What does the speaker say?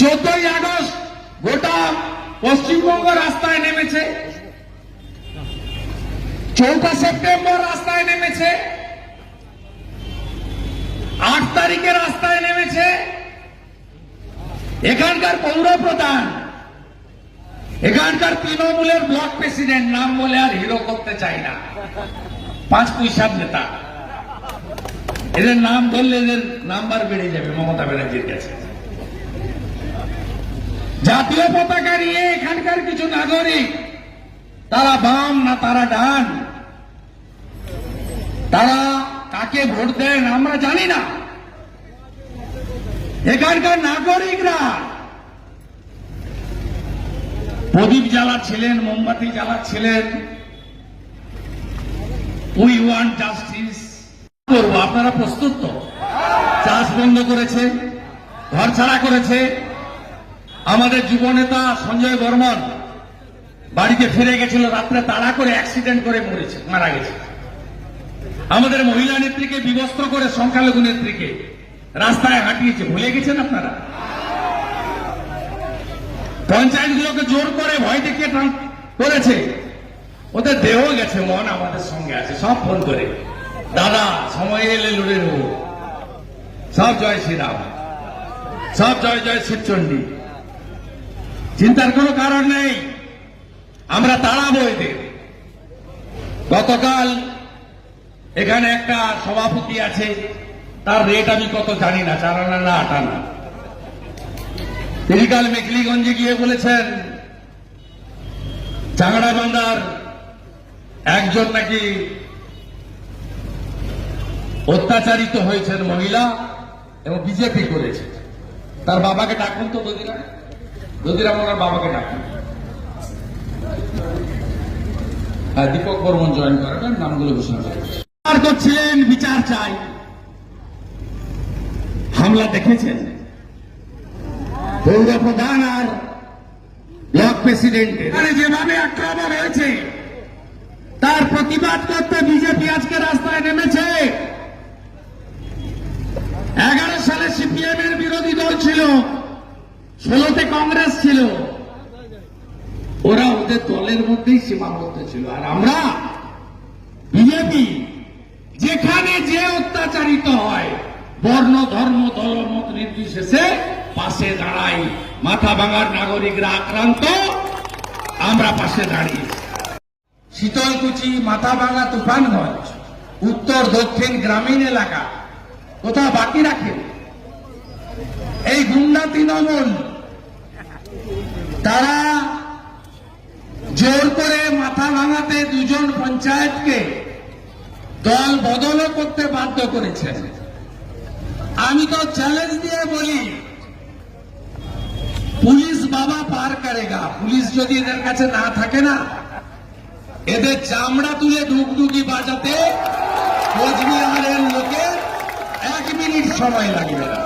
চোদ্দই আগস্ট গোটা পশ্চিমবঙ্গ রাস্তায় নেমেছে। চৌঠা সেপ্টেম্বর রাস্তায় নেমেছে। আট তারিখে রাস্তায় নেমেছে। এখানকার পৌর প্রধান এখানকার তৃণমূলের ব্লক প্রেসিডেন্ট, নাম বলে আর হিরো করতে চাই না। পাঁচ পয়সার নেতা। এদের নাম ধরলে এদের নাম্বার বেড়ে যাবে মমতা ব্যানার্জির কাছে। জাতীয় পতাকা নিয়ে এখানকার কিছু নাগরিক, তারা বাম না তারা ডান? তারা কাকে ভোট দেন আমরা জানি না। এখানকার নাগরিকরা প্রদীপ জ্বালাচ্ছিলেন মোমবাতি জ্বালাচ্ছিলেন উই ওয়ান্ট জাস্টিস করব? আপনারা প্রস্তুত তো? চাষ বন্ধ করেছে, ঘর ছাড়া করেছে। আমাদের যুবনেতা সঞ্জয় বর্মন বাড়িতে ফিরে গেছিল রাত্রে, তাড়া করে অ্যাক্সিডেন্ট করে মরেছে, মারা গেছে। আমাদের মহিলা নেত্রীকে বিবস্ত্র করে সংখ্যালঘু নেত্রীকে রাস্তায় হাঁটিয়েছে, ভুলে গেছেন আপনারা? পঞ্চায়েতগুলোকে জোর করে ভয় দেখিয়ে করেছে। ওদের দেহ গেছে, মন আমাদের সঙ্গে আছে, সব ফোন করে। দাদা, সময় এলে লড়ে নেব। সব জয় শ্রীরাম। সব জয় জয় শিবচণ্ডী চিন্তার কোনো কারণ নেই। আমরা তাড়াবো এদের। গতকাল এখানে একটা সভাপতি আছে, তার রেট আমি কত জানি না, চার আনা না, আট আনা। তিনি কাল মেখলিগঞ্জে গিয়ে বলেছেন চাংড়া বান্দার একজন নাকি অত্যাচারিত হয়েছেন মহিলা এবং বিজেপি করেছে। তার বাবাকে ডাকুন তো দদিরা দদিরা ওনার বাবাকে ডাকুন হ্যাঁ দীপক বর্মন জয়েন করাবেন নামগুলো ঘোষণা বিচার করছিলেন বিচার চাই। হামলা দেখেছেন? পৌর প্রধান আর ব্লক প্রেসিডেন্টের। যেভাবে আক্রমণ হয়েছে তার প্রতিবাদ করতে বিজেপি আজকে রাস্তায় ষোলোতে কংগ্রেস ছিল। ওরা ওদের দলের মধ্যেই সীমাবদ্ধ ছিল। আর আমরা বিজেপি, যেখানে যে অত্যাচারিত হয়, বর্ণ, ধর্ম, দলমত নির্বিশেষে পাশে দাঁড়াই। মাথা ভাঙার নাগরিকরা আক্রান্ত, আমরা পাশে দাঁড়িয়েছি শীতলকুচি মাথা ভাঙা তুফানগঞ্জ, উত্তর দক্ষিণ গ্রামীণ এলাকা, কোথাও বাকি রাখেন। এই গুন্ডা তৃণমূল তারা জোর করে মাথা ভাঙাতে দুজন পঞ্চায়েতকে দল বদলও করতে বাধ্য করেছে আমি তো চ্যালেঞ্জ দিয়ে বলি, পুলিশ বাবা পার করেগা। পুলিশ যদি এদের কাছে না থাকে না, এদের চামড়া তুলে ডুগডুগি বাজাতে কোচবিহারের লোকের এক মিনিট সময় লাগবে না।